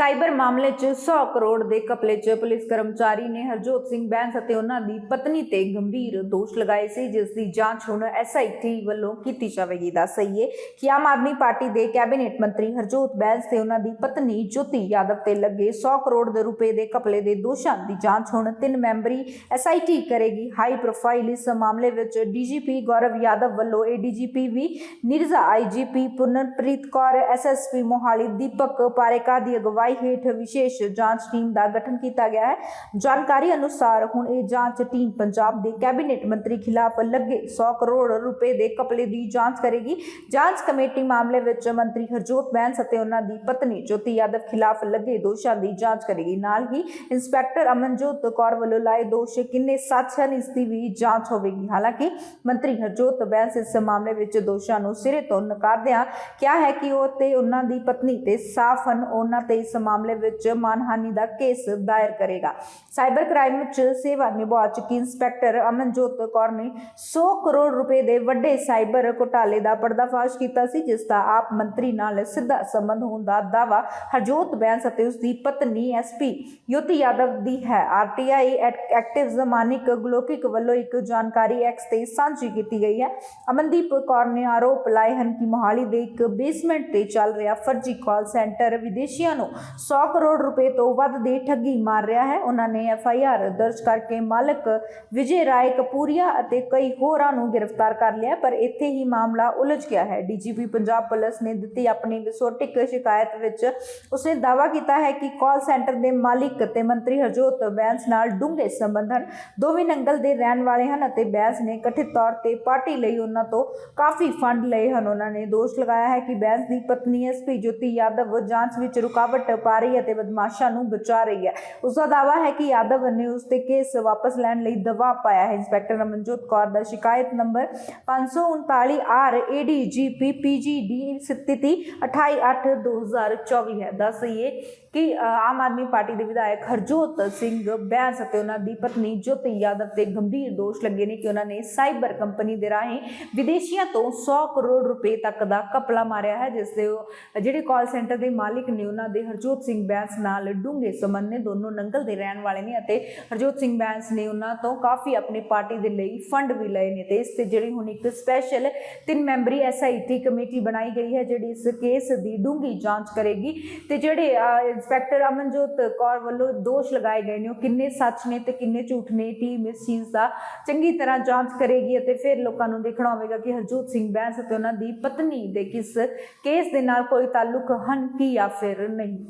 Cyber ਮਾਮਲੇ 'ਚ 100 ਕਰੋੜ ਦੇ ਕਪਲੇ 'ਚ ਪੁਲਿਸ ਕਰਮਚਾਰੀ ਨੇ ਹਰਜੋਤ ਸਿੰਘ ਬੈਂਸ ਅਤੇ ਉਹਨਾਂ ਦੀ ਪਤਨੀ ਤੇ ਗੰਭੀਰ ਦੋਸ਼ ਲਗਾਏ ਸੀ, ਜਿਸ ਦੀ ਜਾਂਚ ਹੁਣ ਐਸਆਈਟੀ ਵੱਲੋਂ ਕੀਤੀ ਜਾਵੇਗੀ। ਦੱਸ ਸਹੀਏ ਕਿ ਆਮ ਆਦਮੀ ਪਾਰਟੀ ਦੇ ਕੈਬਨਿਟ ਮੰਤਰੀ ਹਰਜੋਤ ਬੈਂਸ ਤੇ ਉਹਨਾਂ ਦੀ ਪਤਨੀ ਜੋਤੀ ਯਾਦਵ ਤੇ ਲੱਗੇ 100 ਕਰੋੜ ਦੇ ਰੁਪਏ ਦੇ ਕਪਲੇ ਦੇ ਦੋਸ਼ਾਂ ਦੀ ਜਾਂਚ ਹੁਣ ਤਿੰਨ ਮੈਂਬਰੀ ਐਸਆਈਟੀ ਕਰੇਗੀ। ਹਾਈ ਪ੍ਰੋਫਾਈਲ ਇਸ ਮਾਮਲੇ ਵਿੱਚ ਡੀਜੀਪੀ ਗੌਰਵ ਯਾਦਵ ਵੱਲੋਂ ADGP V Neerja IGP Punarpreet Kaur SSP Mohali Deepak Pareka ਦੀ ਅਗਵਾਈ ਹੇਠ ਵਿਸ਼ੇਸ਼ ਜਾਂਚ ਟੀਮ ਦਾ ਗਠਨ ਕੀਤਾ ਗਿਆ ਹੈ। ਜਾਣਕਾਰੀ ਅਨੁਸਾਰ ਹੁਣ ਇਹ ਜਾਂਚ ਟੀਮ ਪੰਜਾਬ ਦੇ ਕੈਬਨਿਟ ਮੰਤਰੀ ਖਿਲਾਫ ਲੱਗੇ 100 ਕਰੋੜ ਰੁਪਏ ਦੇ ਕਪਲੇ ਦੀ ਜਾਂਚ ਕਰੇਗੀ। ਜਾਂਚ ਕਮੇਟੀ ਮਾਮਲੇ ਵਿੱਚ ਮੰਤਰੀ ਹਰਜੋਤ ਬੈਂਸ ਅਤੇ ਉਹਨਾਂ ਦੀ ਪਤਨੀ ਜੋਤੀ ਯਾਦਵ ਖਿਲਾਫ ਲੱਗੇ ਦੋਸ਼ਾਂ ਦੀ ਜਾਂਚ ਕਰੇਗੀ। ਨਾਲ ਹੀ ਇੰਸਪੈਕਟਰ ਅਮਨਜੋਤ ਕੌਰ ਵੱਲੋਂ ਲਾਏ ਦੋਸ਼ ਕਿੰਨੇ ਸੱਚ ਹਨ ਇਸ ਦੀ ਵੀ ਜਾਂਚ ਹੋਵੇਗੀ। ਹਾਲਾਂਕਿ ਮੰਤਰੀ ਹਰਜੋਤ ਬੈਂਸ ਇਸ ਮਾਮਲੇ ਵਿੱਚ ਦੋਸ਼ਾਂ ਨੂੰ ਸਿਰੇ ਤੋਂ ਨਕਾਰਦਿਆਂ ਕਿਹਾ ਹੈ ਕਿ ਉਹ ਤੇ ਉਹਨਾਂ ਦੀ ਪਤਨੀ ਤੇ ਸਾਫ਼ ਹਨ। ਉਹਨਾਂ ਤੇ ਇਸ ਮਾਮਲੇ ਵਿੱਚ ਮਾਨਹਾਨੀ ਦਾ ਕੇਸ ਦਾਇਰ ਕਰੇਗਾ। ਸਾਈਬਰ ਕ੍ਰਾਈਮ ਵਿੱਚ ਸੇਵਾ ਨਿਭਾ ਚੁੱਕੀ ਇੰਸਪੈਕਟਰ ਅਮਨਜੋਤ ਕੌਰ ਨੇ 100 ਕਰੋੜ ਰੁਪਏ ਦੇ ਵੱਡੇ ਸਾਈਬਰ ਘੁਟਾਲੇ ਦਾ ਪਰਦਾਫਾਸ਼ ਕੀਤਾ ਸੀ, ਜਿਸ ਦਾ ਆਪ ਮੰਤਰੀ ਨਾਲ ਸਿੱਧਾ ਸੰਬੰਧ ਹੋਣ ਦਾ ਦਾਵਾ ਹਰਜੋਤ ਬੈਂਸ ਅਤੇ ਉਸ ਦੀ ਪਤਨੀ ਐਸਪੀ ਯੋਤੀ ਯਾਦਵ ਦੀ ਹੈ। ਆਰਟੀਆਈ ਐਕਟਿਵ ਜ਼ਮਾਨਿਕ ਗਲੋਕਿਕ ਵੱਲੋਂ ਇੱਕ ਜਾਣਕਾਰੀ ਐਕਸ ਤੇ ਸਾਂਝੀ ਕੀਤੀ ਗਈ ਹੈ। ਅਮਨਦੀਪ ਕੌਰ ਨੇ ਆਰੋਪ ਲਾਏ ਹਨ ਕਿ ਮੋਹਾਲੀ ਦੇ ਇੱਕ ਬੇਸਮੈਂਟ ਤੇ ਚੱਲ ਰਿਹਾ ਫਰਜ਼ੀ ਕਾਲ ਸੈਂਟਰ ਵਿਦੇਸ਼ੀਆਂ ਨੂੰ 100 ਕਰੋੜ ਰੁਪਏ ਤੋਂ ਵੱਧ ਦੀ ਠੱਗੀ ਮਾਰ ਰਿਹਾ ਹੈ। ਉਹਨਾਂ ਨੇ ਐਫ ਆਈ ਆਰ ਦਰਜ ਕਰਕੇ ਮਾਲਕ ਵਿਜੇ ਰਾਏ, ਕਪੂਰੀਆ ਅਤੇ ਕਈ ਹੋਰਾਂ ਨੂੰ ਗ੍ਰਿਫਤਾਰ ਕਰ ਲਿਆ, ਪਰ ਇੱਥੇ ਹੀ ਮਾਮਲਾ ਉਲਝ ਗਿਆ ਹੈ। ਡੀਜੀਪੀ ਪੰਜਾਬ ਪੁਲਿਸ ਨੇ ਦਿੱਤੀ ਆਪਣੀ ਵਿਸੋਟਿਕ ਸ਼ਿਕਾਇਤ ਵਿੱਚ ਉਸਨੇ ਦਾਅਵਾ ਕੀਤਾ ਹੈ ਕਿ ਕਾਲ ਸੈਂਟਰ ਦੇ ਮਾਲਿਕ ਤੇ ਮੰਤਰੀ ਹਰਜੋਤ ਬੈਂਸ ਨਾਲ ਡੂੰਘੇ ਸੰਬੰਧ ਹਨ। ਦੋਵੇਂ ਨੰਗਲ ਦੇ ਰਹਿਣ ਵਾਲੇ ਹਨ ਅਤੇ ਬੈਂਸ ਨੇ ਕਥਿਤ ਤੌਰ ਤੇ ਪਾਰਟੀ ਲਈ ਉਹਨਾਂ ਤੋਂ ਕਾਫੀ ਫੰਡ ਲਏ ਹਨ। ਉਹਨਾਂ ਨੇ ਦੋਸ਼ ਲਗਾਇਆ ਹੈ ਕਿ ਬੈਂਸ ਦੀ ਪਤਨੀ ਐਸਪੀ ਜੋਤੀ ਯਾਦਵ ਜਾਂਚ ਵਿੱਚ ਰੁਕਾਵਟ ਪਾ ਰਹੀ ਅਤੇ ਬਦਮਾਸ਼ਾਂ ਨੂੰ ਬਚਾ ਰਹੀ ਹੈ। ਉਸ ਦਾ ਦਾਅਵਾ ਹੈ ਕਿ ਯਾਦਵ ਨੇ ਉਸ ਤੇ ਕੇਸ ਵਾਪਸ ਲੈਣ ਲਈ ਦਬਾਅ ਪਾਇਆ ਹੈ। ਇੰਸਪੈਕਟਰ ਅਮਨਜੋਤ ਕੌਰ ਦਾ ਸ਼ਿਕਾਇਤ ਨੰਬਰ 539 ਆਰ ਏਡੀਜੀਪੀ ਪੀਜੀਡੀ ਸਥਿਤੀ 28/8/2024 ਹੈ। ਦੱਸਈਏ ਕਿ ਆਮ ਆਦਮੀ ਪਾਰਟੀ ਦੇ ਵਿਧਾਇਕ ਹਰਜੋਤ ਸਿੰਘ ਬੈਂਸ ਅਤੇ ਉਹਨਾਂ ਦੀ ਪਤਨੀ ਜੋਤੀ ਯਾਦਵ ਤੇ ਗੰਭੀਰ ਦੋਸ਼ ਲੱਗੇ ਨੇ ਕਿ ਉਹਨਾਂ ਨੇ ਸਾਈਬਰ ਕੰਪਨੀ ਦੇ ਰਾਹੀਂ ਵਿਦੇਸ਼ੀਆਂ ਤੋਂ 100 ਕਰੋੜ ਰੁਪਏ ਤੱਕ ਦਾ ਕਪਲਾ ਮਾਰਿਆ ਹੈ, ਜਿਸ ਦੇ ਜਿਹੜੇ ਕਾਲ ਸੈਂਟਰ ਦੇ ਮਾਲਿਕ ਨੇ, ਉਹਨਾਂ ਦੇ ਹਰਜੋਤ ਸਿੰਘ ਬੈਂਸ ਨਾਲ ਡੂੰਘੇ ਸੰਬੰਧ ਨੇ ਦੋਨੋਂ ਨੰਗਲ ਦੇ ਰਹਿਣ ਵਾਲੇ ਨੇ ਅਤੇ ਹਰਜੋਤ ਸਿੰਘ ਬੈਂਸ ਨੇ ਉਹਨਾਂ ਤੋਂ ਕਾਫੀ ਆਪਣੀ ਪਾਰਟੀ ਦੇ ਲਈ ਫੰਡ ਵੀ ਲਏ ਨੇ ਤੇ ਇਸ ਤੇ ਜਿਹੜੀ ਹੁਣ ਇੱਕ ਸਪੈਸ਼ਲ ਤਿੰਨ ਮੈਂਬਰੀ ਐਸਆਈਟੀ ਕਮੇਟੀ ਬਣਾਈ ਗਈ ਹੈ, ਜਿਹੜੀ ਇਸ ਕੇਸ ਦੀ ਡੂੰਘੀ ਜਾਂਚ ਕਰੇਗੀ ਤੇ ਜਿਹੜੇ ਇੰਸਪੈਕਟਰ ਅਮਨਜੋਤ ਕੌਰ ਵੱਲੋਂ ਦੋਸ਼ ਲਗਾਏ ਗਏ ਨੇ, ਉਹ ਕਿੰਨੇ ਸੱਚ ਨੇ ਤੇ ਕਿੰਨੇ ਝੂਠ ਨੇ ਟੀਮ ਇਸ ਚੀਜ਼ ਦਾ ਚੰਗੀ ਤਰ੍ਹਾਂ ਜਾਂਚ ਕਰੇਗੀ ਅਤੇ ਫਿਰ ਲੋਕਾਂ ਨੂੰ ਦੇਖਣਾ ਹੋਵੇਗਾ ਕਿ ਹਰਜੋਤ ਸਿੰਘ ਬੈਂਸ ਅਤੇ ਉਹਨਾਂ ਦੀ ਪਤਨੀ ਦੇ ਕਿਸ ਕੇਸ ਦੇ ਨਾਲ ਕੋਈ ਤਾਲੁਕ ਹਨ ਕਿ ਜਾਂ ਫਿਰ ਨਹੀਂ।